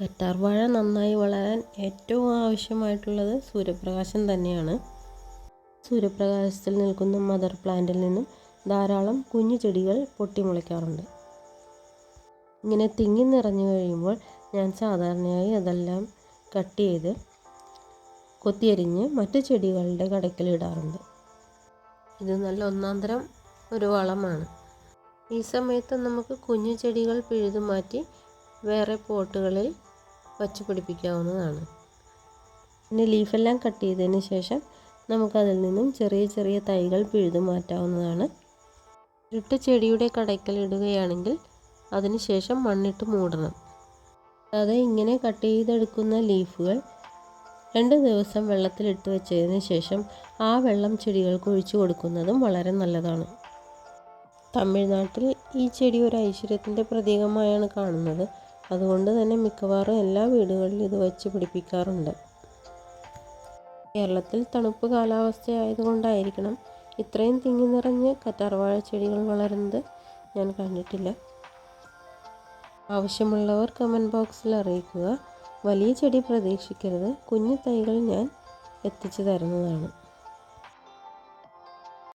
കറ്റാർ വാഴ നന്നായി വളരാൻ ഏറ്റവും ആവശ്യമായിട്ടുള്ളത് സൂര്യപ്രകാശം തന്നെയാണ്. സൂര്യപ്രകാശത്തിൽ നിൽക്കുന്ന മദർ പ്ലാന്റിൽ നിന്നും ധാരാളം കുഞ്ഞു ചെടികൾ പൊട്ടിമുളയ്ക്കാറുണ്ട്. ഇങ്ങനെ തിങ്ങി നിറഞ്ഞു കഴിയുമ്പോൾ ഞാൻ സാധാരണയായി അതെല്ലാം കട്ട് ചെയ്ത് കൊത്തിയരിഞ്ഞ് മറ്റു ചെടികളുടെ കടക്കിലിടാറുണ്ട് ഇത് നല്ല ഒന്നാം തരം ഒരു വളമാണ്. ഈ സമയത്ത് നമുക്ക് കുഞ്ഞു ചെടികൾ പിഴുതു മാറ്റി വേറെ പോട്ടുകളിൽ വച്ച് പിടിപ്പിക്കാവുന്നതാണ്. പിന്നെ ലീഫെല്ലാം കട്ട് ചെയ്തതിന് ശേഷം നമുക്കതിൽ നിന്നും ചെറിയ ചെറിയ തൈകൾ പിഴുതു മാറ്റാവുന്നതാണ്. ഇരുട്ട് ചെടിയുടെ കടയ്ക്കൽ ഇടുകയാണെങ്കിൽ അതിനുശേഷം മണ്ണിട്ട് മൂടണം. അതായത് ഇങ്ങനെ കട്ട് ചെയ്തെടുക്കുന്ന ലീഫുകൾ രണ്ട് ദിവസം വെള്ളത്തിലിട്ട് വെച്ചതിന് ശേഷം ആ വെള്ളം ചെടികൾക്ക് ഒഴിച്ചു കൊടുക്കുന്നതും വളരെ നല്ലതാണ്. തമിഴ്നാട്ടിൽ ഈ ചെടി ഒരു ഐശ്വര്യത്തിന്റെ പ്രതീകമായാണ് കാണുന്നത്. അതുകൊണ്ട് തന്നെ മിക്കവാറും എല്ലാ വീടുകളിലും ഇത് വെച്ച് പിടിപ്പിക്കാറുണ്ട്. കേരളത്തിൽ തണുപ്പ് കാലാവസ്ഥയായതുകൊണ്ടായിരിക്കണം ഇത്രയും തിങ്ങി നിറഞ്ഞ് കറ്റാർവാഴ ചെടികൾ വളരുന്നത് ഞാൻ കണ്ടിട്ടില്ല. ആവശ്യമുള്ളവർ കമന്റ് ബോക്സിൽ അറിയിക്കുക. വലിയ ചെടി പ്രതീക്ഷിക്കരുത്. കുഞ്ഞു തൈകൾ ഞാൻ എത്തിച്ചു തരുന്നതാണ്.